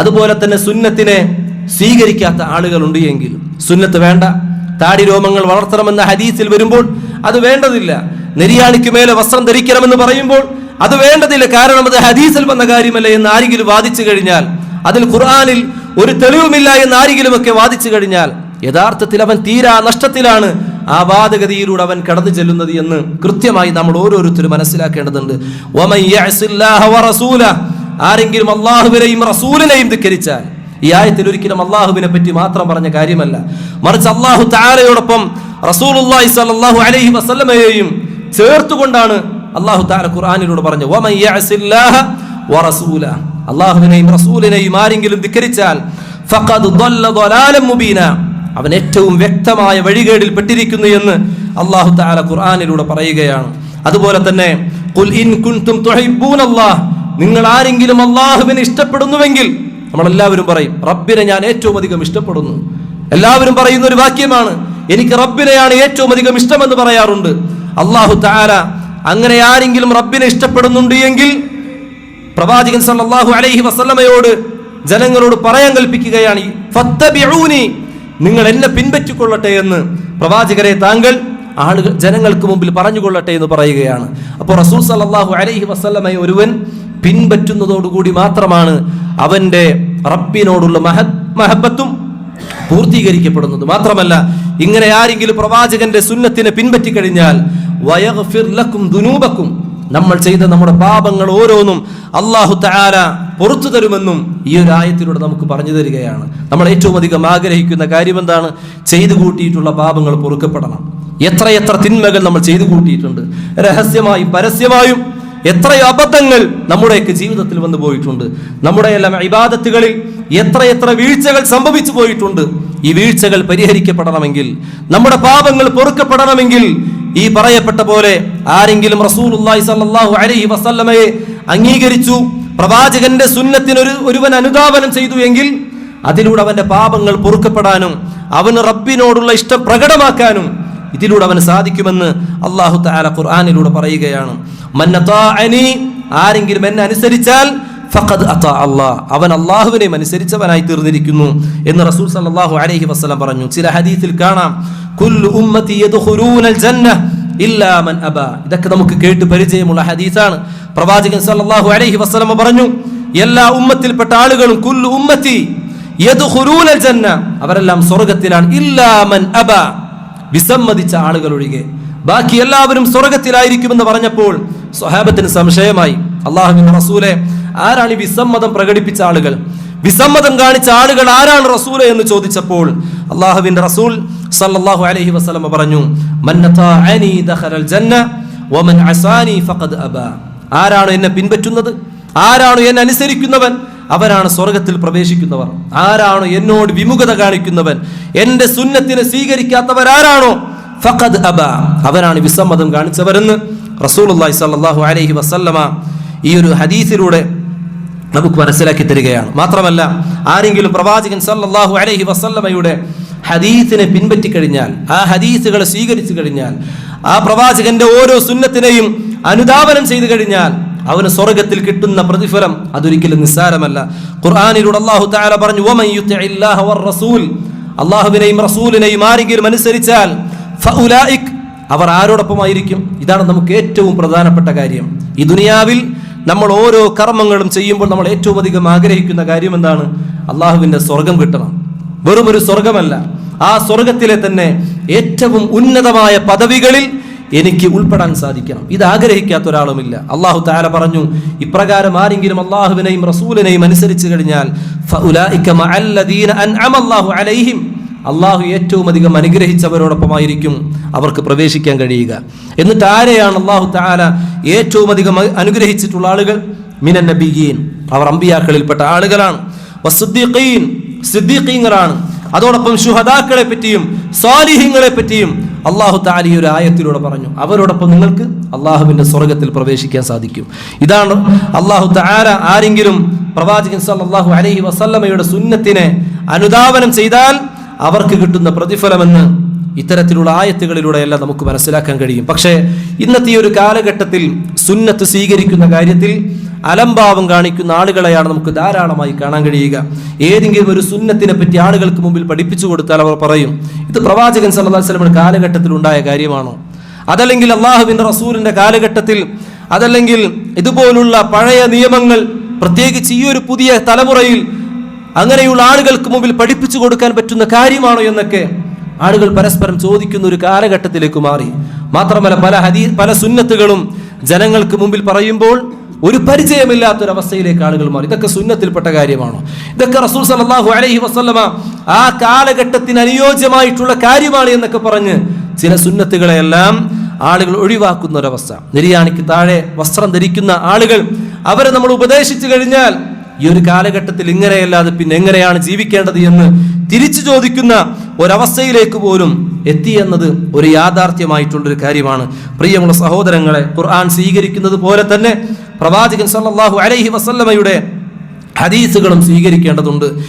അതുപോലെ തന്നെ സുന്നത്തിനെ സ്വീകരിക്കാത്ത ആളുകളുണ്ട് എങ്കിൽ സുന്നത്ത് വേണ്ട. താടി രോമങ്ങൾ വളർത്തണമെന്ന ഹദീസിൽ വരുമ്പോൾ അത് വേണ്ടതില്ല. നെരിയാണിക്ക് മേലെ വസ്ത്രം ധരിക്കണമെന്ന് പറയുമ്പോൾ അത് വേണ്ടതില്ല. കാരണം അത് ഹദീസിൽ വന്ന കാര്യമല്ല എന്ന് ആരെങ്കിലും വാദിച്ചു കഴിഞ്ഞാൽ അതിൽ ഖുർആാനിൽ ഒരു തെളിവുമില്ല എന്ന് ആരെങ്കിലും ഒക്കെ വാദിച്ചു കഴിഞ്ഞാൽ യഥാർത്ഥത്തിൽ അവൻ തീരാ നഷ്ടത്തിലാണ് ആ വാദഗതിയിലൂടെ അവൻ കടന്നു ചെല്ലുന്നത് എന്ന് കൃത്യമായി നമ്മൾ ഓരോരുത്തരും മനസ്സിലാക്കേണ്ടതുണ്ട്. ആരെങ്കിലും അള്ളാഹുവിനെയും റസൂലിനെയും ധിക്കരിച്ചാൽ ഈ ആയത്തിൽ ഒരിക്കലും അള്ളാഹുവിനെ പറ്റി മാത്രം പറഞ്ഞ കാര്യമല്ല. മറിച്ച് അള്ളാഹു താരയോടൊപ്പം റസൂലുല്ലാഹി സല്ലാഹു അലൈഹി വസല്ലമയെയും ചേർത്തുകൊണ്ടാണ് അള്ളാഹു താര ഖുർആാനിലൂടെ പറഞ്ഞു അള്ളാഹുവിനെയും റസൂലിനെയും ആരെങ്കിലും ധിക്കരിച്ചാൽ അവൻ ഏറ്റവും വ്യക്തമായ വഴികേടിൽ പെട്ടിരിക്കുന്നു എന്ന് അള്ളാഹു താല ഖുർആാനിലൂടെ പറയുകയാണ്. അതുപോലെ തന്നെ നിങ്ങൾ ആരെങ്കിലും അള്ളാഹുവിനെ ഇഷ്ടപ്പെടുന്നുവെങ്കിൽ നമ്മളെല്ലാവരും പറയും റബ്ബിനെ ഞാൻ ഏറ്റവും അധികം ഇഷ്ടപ്പെടുന്നു. എല്ലാവരും പറയുന്ന ഒരു വാക്യമാണ് എനിക്ക് റബ്ബിനെയാണ് ഏറ്റവും അധികം ഇഷ്ടമെന്ന് പറയാറുണ്ട്. അള്ളാഹു താര അങ്ങനെ ആരെങ്കിലും റബ്ബിനെ ഇഷ്ടപ്പെടുന്നുണ്ട് എങ്കിൽ പ്രവാചകൻ സല്ലല്ലാഹു അലൈഹി വസല്ലമയോട് ജനങ്ങളോട് പറയാൻ കൽപ്പിക്കുകയാണ് ഫത്തബിഊനി നിങ്ങൾ എന്നെ പിൻപറ്റിക്കൊള്ളട്ടെ എന്ന്. പ്രവാചകരെ താങ്കൾ ആളുകൾ ജനങ്ങൾക്ക് മുമ്പിൽ പറഞ്ഞുകൊള്ളട്ടെ എന്ന് പറയുകയാണ്. അപ്പോൾ റസൂൽ സല്ലല്ലാഹു അലൈഹി വസ്ലമയ ഒരുവൻ പിൻപറ്റുന്നതോടുകൂടി മാത്രമാണ് അവന്റെ റബ്ബിനോടുള്ള മഹ മഹബത്തും പൂർത്തീകരിക്കപ്പെടുന്നത്. മാത്രമല്ല ഇങ്ങനെ ആരെങ്കിലും പ്രവാചകന്റെ സുന്നത്തിനെ പിൻപറ്റി കഴിഞ്ഞാൽ വയഫിർലക്കും ദുനൂബക്കും നമ്മൾ ചെയ്ത നമ്മുടെ പാപങ്ങൾ ഓരോന്നും അള്ളാഹു താര പുറത്തു തരുമെന്നും ഈ ഒരു ആയത്തിലൂടെ നമുക്ക് പറഞ്ഞു തരികയാണ്. നമ്മൾ ഏറ്റവും അധികം ആഗ്രഹിക്കുന്ന കാര്യം എന്താണ്? ചെയ്തു കൂട്ടിയിട്ടുള്ള പാപങ്ങൾ പൊറുക്കപ്പെടണം. എത്രയെത്ര തിന്മകൾ നമ്മൾ ചെയ്തു കൂട്ടിയിട്ടുണ്ട്. രഹസ്യമായും പരസ്യമായും എത്രയോ അബദ്ധങ്ങൾ നമ്മുടെയൊക്കെ ജീവിതത്തിൽ വന്നു പോയിട്ടുണ്ട്. നമ്മുടെ എല്ലാം ഇബാദത്തുകളിൽ എത്ര വീഴ്ചകൾ സംഭവിച്ചു പോയിട്ടുണ്ട്. ഈ വീഴ്ചകൾ പരിഹരിക്കപ്പെടണമെങ്കിൽ നമ്മുടെ പാപങ്ങൾ പൊറുക്കപ്പെടണമെങ്കിൽ ഈ പറയപ്പെട്ട പോലെ ആരെങ്കിലും റസൂലുള്ളാഹി സ്വല്ലല്ലാഹു അലൈഹി വസല്ലമയെ അംഗീകരിച്ചു പ്രവാചകന്റെ സുന്നത്തിന് ഒരു ഒരുവൻ അനുധാവനം ചെയ്തു എങ്കിൽ അതിലൂടെ അവന്റെ പാപങ്ങൾ പൊറുക്കപ്പെടാനും അവന് റബ്ബിനോടുള്ള ഇഷ്ടം പ്രകടമാക്കാനും ഇതിലൂടെ അവന് സാധിക്കുമെന്ന് അള്ളാഹു തആല ഖുർആനിലൂടെ പറയുകയാണ്. ആരെങ്കിലും എന്നെ അനുസരിച്ചാൽ ഫഖദ് അതാ അല്ലാഹ്. അവൻ അള്ളാഹുവിനെയും അനുസരിച്ചവനായി തീർന്നിരിക്കുന്നു എന്ന് റസൂൽ സല്ലല്ലാഹു അലൈഹി വസല്ലം പറഞ്ഞു. ചില ഹദീസിൽ കാണാം. ഇതൊക്കെ നമുക്ക് കേട്ട് പരിചയമുള്ള ഹദീസാണ്. പ്രവാചകൻ സല്ലല്ലാഹു അലൈഹി വസല്ലം പറഞ്ഞു എല്ലാ ഉമ്മത്തിൽപ്പെട്ട ആളുകളും കുല്ലു ഉമ്മത്തി അവരെല്ലാം സ്വർഗത്തിലാണ്. ഇല്ലാ മൻ അബ. വിസമ്മതിച്ച ആളുകളൊഴികെ. ബാക്കി എല്ലാവരും സ്വർഗത്തിലായിരിക്കുമെന്ന് പറഞ്ഞപ്പോൾ സ്വഹാബത്തിന് സംശയമായി. അള്ളാഹുവിന്റെ റസൂലെ ആരാണ് ഈ വിസമ്മതം പ്രകടിപ്പിച്ച ആളുകൾ? വിസമ്മതം കാണിച്ച ആളുകൾ ആരാണ് റസൂലെ എന്ന് ചോദിച്ചപ്പോൾ അള്ളാഹുവിന്റെ റസൂൽ സല്ലല്ലാഹു അലൈഹി വസല്ലമ പറഞ്ഞു "മൻ അതാഅനി ദഖലൽ ജന്ന വമൻ അസാനി ഫഖദ് ആരാണ് എന്നെ പിൻപറ്റുന്നത്? ആരാണ് എന്നെ അനുസരിക്കുന്നവൻ? അവരാണ് സ്വർഗത്തിൽ പ്രവേശിക്കുന്നവർ. ആരാണ് എന്നോട് വിമുഖത കാണിക്കുന്നവൻ? എന്റെ സുന്നത്തിനെ സ്വീകരിക്കാത്തവരാരാണോ ഫഖദ് അബ. അവരാണ് വിസമ്മതം കാണിച്ചവരെന്ന് റസൂലുള്ളാഹി സ്വല്ലല്ലാഹു അലൈഹി വസല്ലമ ഈ ഒരു ഹദീസിലൂടെ നമുക്ക് മനസ്സിലാക്കി തരികയാണ്. മാത്രമല്ല ആരെങ്കിലും പ്രവാചകൻ സല്ലല്ലാഹു അലൈഹി വസല്ലമയുടെ ഹദീസിനെ പിൻപറ്റി കഴിഞ്ഞാൽ ആ ഹദീസുകളെ സ്വീകരിച്ചു കഴിഞ്ഞാൽ ആ പ്രവാചകന്റെ ഓരോ സുന്നത്തിനെയും അനുധാവനം ചെയ്തു കഴിഞ്ഞാൽ അവന് സ്വർഗത്തിൽ കിട്ടുന്ന പ്രതിഫലം അതൊരിക്കലും നിസ്സാരമല്ല. ഖുർആാനിലൂടെ അള്ളാഹു പറഞ്ഞു അള്ളാഹുവിനെയും റസൂലിനെയും ആരെങ്കിലും അനുസരിച്ചാൽ അവർ ആരോടൊപ്പമായിരിക്കും. ഇതാണ് നമുക്ക് ഏറ്റവും പ്രധാനപ്പെട്ട കാര്യം. ഈ ദുനിയാവിൽ നമ്മൾ ഓരോ കർമ്മങ്ങളും ചെയ്യുമ്പോൾ നമ്മൾ ഏറ്റവും അധികം ആഗ്രഹിക്കുന്ന കാര്യം എന്താണ്? അള്ളാഹുവിന്റെ സ്വർഗം കിട്ടണം. വെറും ഒരു സ്വർഗമല്ല ആ സ്വർഗത്തിലെ തന്നെ ഏറ്റവും ഉന്നതമായ പദവികളിൽ എനിക്ക് ഉൾപ്പെടാൻ സാധിക്കണം. ഇത് ആഗ്രഹിക്കാത്ത ഒരാളുമില്ല. അള്ളാഹു താല പറഞ്ഞു ഇപ്രകാരം ആരെങ്കിലും അള്ളാഹുവിനെയും റസൂലിനെയും അനുസരിച്ചു കഴിഞ്ഞാൽ അലൈഹിം. അള്ളാഹു ഏറ്റവും അധികം അനുഗ്രഹിച്ചവരോടൊപ്പമായിരിക്കും അവർക്ക് പ്രവേശിക്കാൻ കഴിയുക. എന്നിട്ട് ആരെയാണ് അള്ളാഹു താല ഏറ്റവും അധികം അനുഗ്രഹിച്ചിട്ടുള്ള ആളുകൾ? മിനൻ നബിയീൻ. അവർ അമ്പിയാക്കളിൽപ്പെട്ട ആളുകളാണ്. വസ്സുദ്ദീഖീൻ. സിദ്ദീഖീങ്ങളാണ്. അതോടൊപ്പം ശുഹദാക്കളെ പറ്റിയും സ്വാലിഹ്യങ്ങളെ പറ്റിയും അള്ളാഹു താലി ഒരു ആയത്തിലൂടെ പറഞ്ഞു. അവരോടൊപ്പം നിങ്ങൾക്ക് അള്ളാഹുവിന്റെ സ്വർഗത്തിൽ പ്രവേശിക്കാൻ സാധിക്കും. ഇതാണ് അള്ളാഹു താര ആരെങ്കിലും പ്രവാചകൻ സല്ലല്ലാഹു അലൈഹി വസല്ലമയുടെ സുന്നത്തിനെ അനുധാവനം ചെയ്താൽ അവർക്ക് കിട്ടുന്ന പ്രതിഫലമെന്ന് ഇത്തരത്തിലുള്ള ആയത്തുകളിലൂടെയെല്ലാം നമുക്ക് മനസ്സിലാക്കാൻ കഴിയും. പക്ഷേ ഇന്നത്തെ ഒരു കാലഘട്ടത്തിൽ സുന്നത്ത് സ്വീകരിക്കുന്ന കാര്യത്തിൽ അലംഭാവം കാണിക്കുന്ന ആളുകളെയാണ് നമുക്ക് ധാരാളമായി കാണാൻ കഴിയുക. ഏതെങ്കിലും ഒരു സുന്നത്തിനെ പറ്റി ആളുകൾക്ക് മുമ്പിൽ പഠിപ്പിച്ചു കൊടുത്താൽ അവർ പറയും ഇത് പ്രവാചകൻ അലൈഹി വസല്ലമയുടെ കാലഘട്ടത്തിൽ ഉണ്ടായ കാര്യമാണോ? അതല്ലെങ്കിൽ അള്ളാഹുവിന്റെ റസൂലിന്റെ കാലഘട്ടത്തിൽ അതല്ലെങ്കിൽ ഇതുപോലുള്ള പഴയ നിയമങ്ങൾ പ്രത്യേകിച്ച് ഈ ഒരു പുതിയ തലമുറയിൽ അങ്ങനെയുള്ള ആളുകൾക്ക് മുമ്പിൽ പഠിപ്പിച്ചു കൊടുക്കാൻ പറ്റുന്ന കാര്യമാണോ എന്നൊക്കെ ആളുകൾ പരസ്പരം ചോദിക്കുന്ന ഒരു കാലഘട്ടത്തിലേക്ക് മാറി. മാത്രമല്ല പല ഹദീ പല സുന്നത്തുകളും ജനങ്ങൾക്ക് മുമ്പിൽ പറയുമ്പോൾ ഒരു പരിചയമില്ലാത്തൊരവസ്ഥയിലേക്ക് ആളുകൾ മാറി. ഇതൊക്കെ സുന്നത്തിൽപ്പെട്ട കാര്യമാണോ? ഇതൊക്കെ റസൂൽ സലാഹു അലൈഹി വസ്ലമ ആ കാലഘട്ടത്തിന് അനുയോജ്യമായിട്ടുള്ള കാര്യമാണ് എന്നൊക്കെ പറഞ്ഞ് ചില സുന്നത്തുകളെല്ലാം ആളുകൾ ഒഴിവാക്കുന്ന ഒരവസ്ഥ നിര്യാണിക്ക് താഴെ വസ്ത്രം ധരിക്കുന്ന ആളുകൾ അവരെ നമ്മൾ ഉപദേശിച്ചു കഴിഞ്ഞാൽ ഈ ഒരു കാലഘട്ടത്തിൽ ഇങ്ങനെയല്ലാതെ പിന്നെ എങ്ങനെയാണ് ജീവിക്കേണ്ടത് എന്ന് തിരിച്ചു ചോദിക്കുന്ന ഒരവസ്ഥയിലേക്ക് പോലും എത്തി എന്നത് ഒരു യാഥാർത്ഥ്യമായിട്ടുള്ളൊരു കാര്യമാണ്. പ്രിയമുള്ള സഹോദരങ്ങളെ ഖുർആൻ സ്വീകരിക്കുന്നത് പോലെ തന്നെ പ്രവാചകൻ സല്ലാഹു അലൈഹി വസല്ലമയുടെ ഹദീസുകളും സ്വീകരിക്കേണ്ടതുണ്ട്.